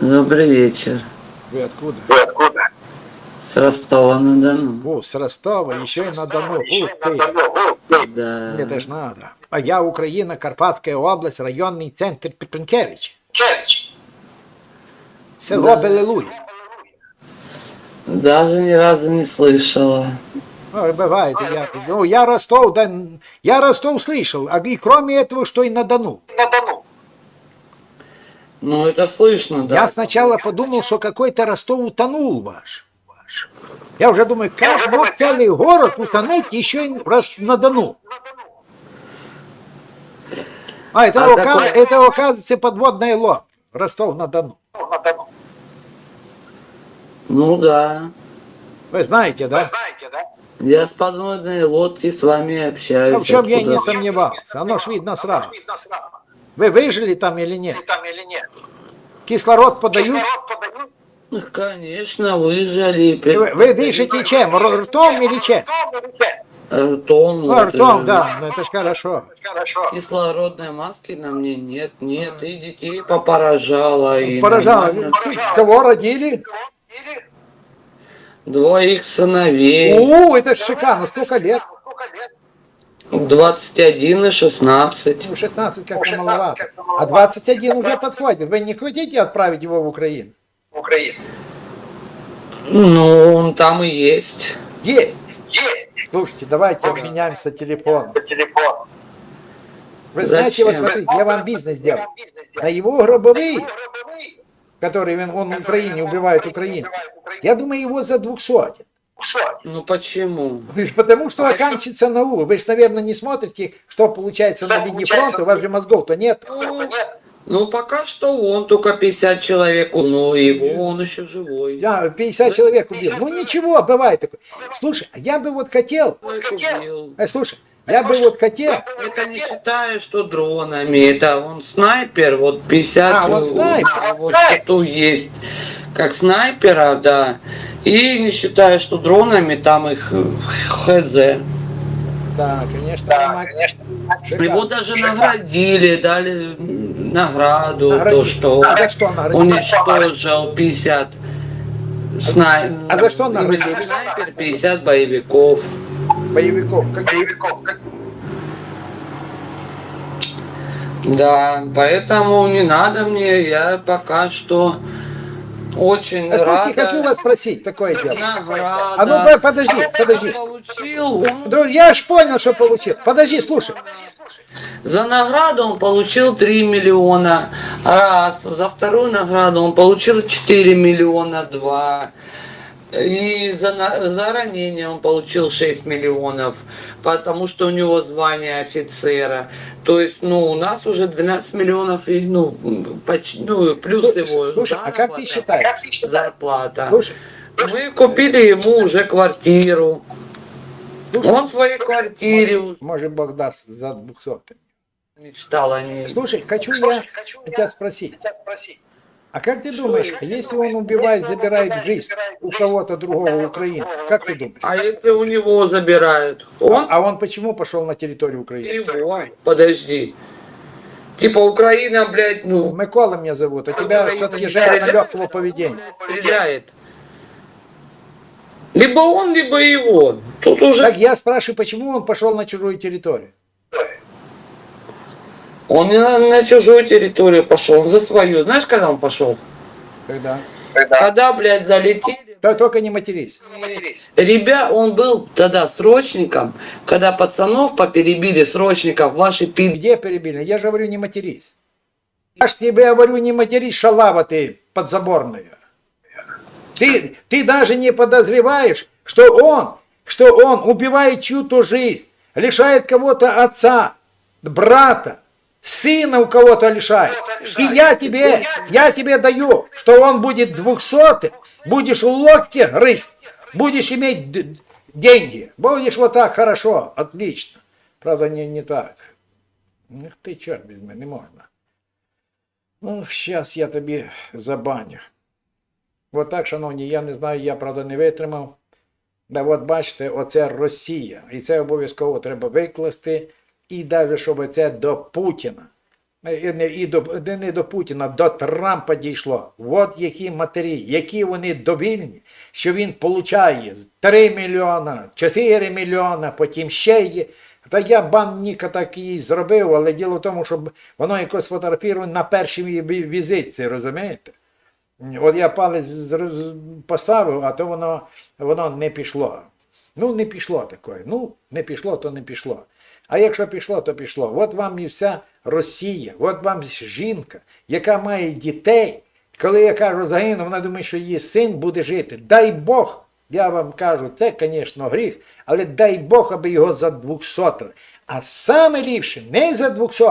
Добрый вечер. Вы откуда? Вы откуда? С Ростова-на-Дону. О, с Ростова, еще и на Дону. Ух ты. Да. Это ж надо. А я Украина, Карпатская область, районный центр Петренкевич. Кевич. Село Да. Белелуй. Даже ни разу не слышала. Ой, бывает, я, ну, я Ростов, да, я Ростов слышал, а и кроме этого, что и на Дону. На Дону. Ну, это слышно, да. Я сначала подумал, что какой-то Ростов утонул ваш. Я уже думаю, как мог целый город утонуть еще и раз на Дону. А, это, А ока- какой- это оказывается подводная лодка. Ростов-на-Дону. На Дону. Ну да. Вы знаете, Вы да? знаете, да? Я с подводной лодки с вами общаюсь. Ну, в чем я не сомневался. Оно ж видно сразу. Вы выжили там или нет? Ты там или нет? Кислород подают? Кислород подают? Ну, Конечно, выжили. Вы, вы дышите чем? Ртом или чем? Ртом или. Ну, ртом, э, да, ну это ж хорошо. Хорошо. Кислородной маски на мне нет, нет. И детей попоражало. И Поражало. нормально. Кого родили? Или Двоих сыновей. О, это ж шикарно. Сколько лет? 21 и 16. Ну, 16 Ну, как-то 16 маловато. как-то А маловато. 21 уже 20. подходит. Вы не хотите отправить его в Украину? Украина. Ну, он там и есть. Есть. Есть. Слушайте, давайте обменяемся телефоном. По телефону. Вы знаете, вот смотрите, я вам бизнес бизнес На его гробовые, которые он, он в Украине убивает украинцев. я думаю, его за 200. Сотни. Ну почему? Потому что оканчивается на У. Вы же, наверное, не смотрите, что получается Что на линии получается? фронта. У вас же мозгов-то нет. Нет? Ну пока что он только 50 человек, но его он еще живой. Я 50 человек убил. Ну ничего, бывает такое. Слушай, а я бы вот хотел, хотел. убил. э, слушай, я бы вот хотел, Это не считая, что дронами. Это он снайпер, вот 50 А, он у- снайпер. у него счету есть. Как снайпера, да. И не считая, что дронами там их э, хз. да, конечно, Да, конечно. Шикарно. Его даже наградили, дали награду, Наградили. то, что А что наградили? уничтожил 50 снай... А за что наградили? снайпер 50 боевиков. боевиков. Каких? Боевиков. Как- Да, поэтому не надо мне, я пока что очень А рада. слушайте, хочу вас спросить такое дело. Награда. А ну подожди, подожди. получил, он- Я ж понял, что получил. Подожди, слушай. за награду он получил 3 миллиона раз, за вторую награду он получил 4 миллиона два. И за, за ранение он получил 6 миллионов, потому что у него звание офицера. То есть, ну, у нас уже 12 миллионов, и, ну, почти, ну, плюс его Слушай, а как ты заработок, считаешь? Как ты считаешь? зарплата. Слушай, Мы купили ему уже квартиру. Он в своей квартире может Бог даст за 200. мечтал о ней. Слушай, хочу я Слушай, хочу тебя я спросить. тебя спросить. А как ты думаешь, если он убивает, забирает жизнь у кого-то другого украинца, как ты думаешь? А если у него забирают? Он А он почему пошел на территорию Украины? его. Подожди. Типа Украина, блядь, ну... Микола меня зовут, а тебя все-таки жаль на легкого поведения. Стреляет. Либо он, либо его. Тут уже... Так я спрашиваю, почему он пошел на чужую территорию? Он не на, на чужую территорию пошел, он за свою. Знаешь, когда он пошел? Когда? Когда Когда, блядь, залетели... Да, только не матерись. матерись. Ребят, он был тогда срочником, когда пацанов поперебили срочников, ваши пи... Где перебили? Я же говорю, не матерись. Я ж тебе говорю, не матерись, шалава ты подзаборная. Ты, ты даже не подозреваешь, что он, что он убивает чью-то жизнь, лишает кого-то отца, брата, сына у кого-то лишает. И я тебе, я тебе даю, что он будет двухсотый, будешь локти рысть, будешь иметь д- деньги, будешь вот так хорошо, отлично. Правда, не, не так. Ух ти, чорт візьми, не можна. Ну, зараз я тобі забаню. От так, шановні, я не знаю, я правда не витримав. Да от бачите, оце Росія. І це обов'язково треба викласти. І навіть щоб це до Путіна. і не- і до, не- до Путіна, до Трампа дійшло. От які матері, які вони довільні, що він получає 3 мільйона, 4 мільйона, потім ще є. Та я бан Ніка так і зробив, але діло в тому, щоб воно якось фотографіровано на першій ві- візитці, розумієте? От я палець поставив, а то воно, воно не пішло. Ну, не пішло такое. Ну, не пішло, то не пішло. А якщо пішло, то пішло. От вам і вся Росія, от вам жінка, яка має дітей. Коли я кажу загину, вона думає, що її син буде жити. Дай Бог, я вам кажу, це, звісно, гріх, але дай Бог, аби його за 200. А саме ліпше, не за 200,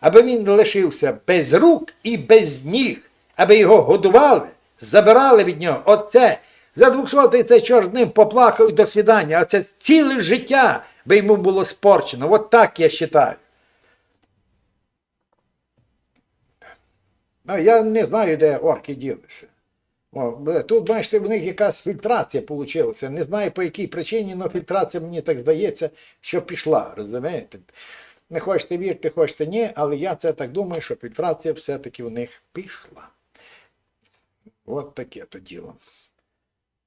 аби він лишився без рук і без ніг, аби його годували, забирали від нього. Оце. За 200 це чорт ним поплакав і до свідання, а це ціле життя би йому було спорчено. От так я вважаю. А я не знаю, де орки ділися. Тут, бачите, в них якась фільтрація вийшла. Не знаю по якій причині, але фільтрація, мені так здається, що пішла. Розумієте? Не хочете вірити, хочете ні, але я це так думаю, що фільтрація все-таки в них пішла. От таке то діло.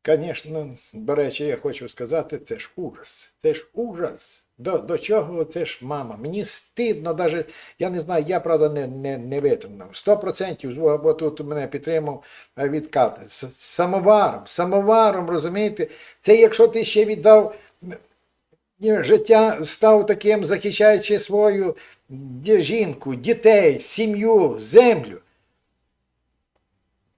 Звісно, до речі, я хочу сказати, це ж ужас. Це ж ужас. До, до чого це ж мама? Мені стидно, навіть, я не знаю, я правда не, не, не витримав. Сто процентів, бо тут мене підтримав е, відкат. З самоваром, самоваром, розумієте? Це якщо ти ще віддав життя, став таким, захищаючи свою жінку, дітей, сім'ю, землю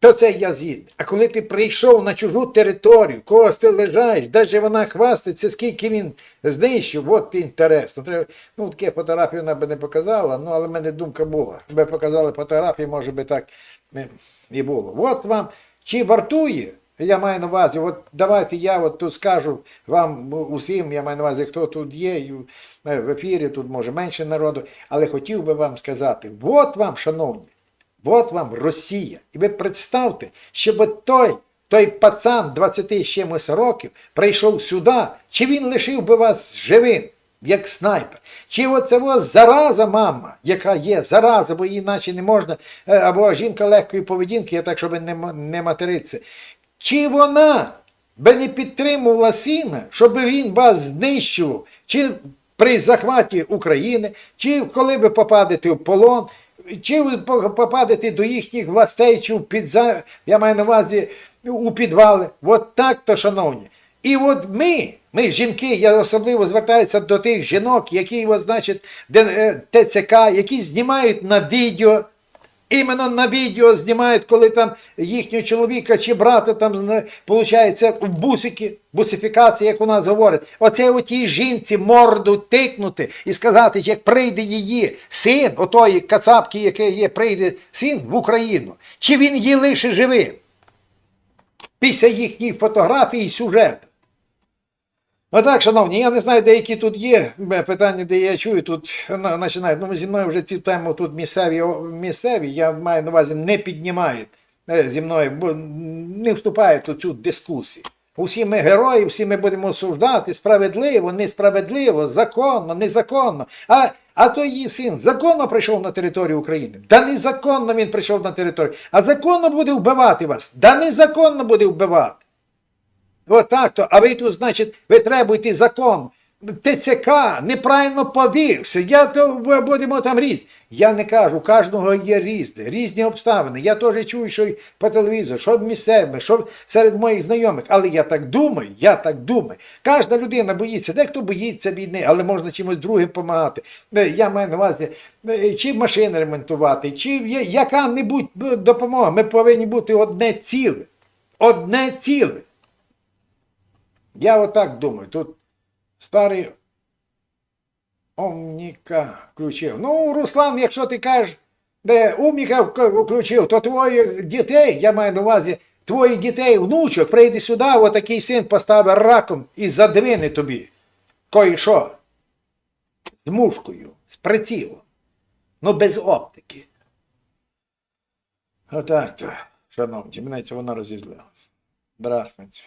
то це я згідний. А коли ти прийшов на чужу територію, когось ти лежаєш, навіть вона хвастається, скільки він знищив, от інтересно. Треба, ну, таке фотографію вона би не показала, ну, але в мене думка була. Якби показали фотографії, може би так і було. От вам, чи вартує, я маю на увазі, от давайте я от тут скажу вам усім, я маю на увазі, хто тут є, в- в ефірі, тут може менше народу, але хотів би вам сказати, от вам, шановні, От вам Росія. І ви представте, щоб той, той пацан 20 з чимось років прийшов сюди, чи він лишив би вас живим, як снайпер? Чи оце ось зараза мама, яка є, зараза, бо її наче не можна, е, або жінка легкої поведінки, я так, щоб не, не материтися. Чи вона би не підтримувала сина, щоб він вас знищував, чи при захваті України, чи коли ви попадете в полон, чи ви по- попадете до їхніх властей, чи в підза... я маю на увазі у підвали. От так то, шановні. І от ми, ми жінки, я особливо звертаюся до тих жінок, які, от, значить, е, ТЦК, які знімають на відео Іменно на відео знімають, коли там їхнього чоловіка чи брата там виходить бусики, бусифікація, як у нас говорять. Оце отій жінці морду тикнути і сказати, як прийде її син, отої кацапки, який є, прийде син в Україну, чи він її лише живим. Після їхніх фотографій і сюжету. Ну так, шановні, я не знаю, де які тут є е, питання, де я чую, тут на- починають. Ну, зі мною вже цю тему тут місцеві, місцеві, я маю на увазі, не піднімають е, зі мною, бо не вступають у цю дискусію. Усі ми герої, всі ми будемо осуждати справедливо, несправедливо, законно, незаконно. А, а то її син законно прийшов на територію України. Да незаконно він прийшов на територію. А законно буде вбивати вас. Да незаконно буде вбивати. Отак то, а ви тут, значить, ви требуєте закон. ТЦК неправильно повівся. Я то будемо там різні. Я не кажу, у кожного є різне, різні обставини. Я теж чую, що по телевізору, що місцеве, що серед моїх знайомих. Але я так думаю, я так думаю. Кожна людина боїться, дехто боїться війни, але можна чимось другим допомагати. Я маю на увазі, е, чи машини ремонтувати, чи яка-небудь допомога. Ми повинні бути одне ціле. Одне ціле. Я отак думаю. Тут старий Омніка включив. Ну, Руслан, якщо ти кажеш, де умніка включив, то твоїх дітей, я маю на увазі, твоїх дітей, внучок, прийде сюди, отакий син поставить раком і задвине тобі. Кої що? З мушкою, з прицілом. Ну, без оптики. Отак то, шановні, мене це вона розізлила. Здравствуйте.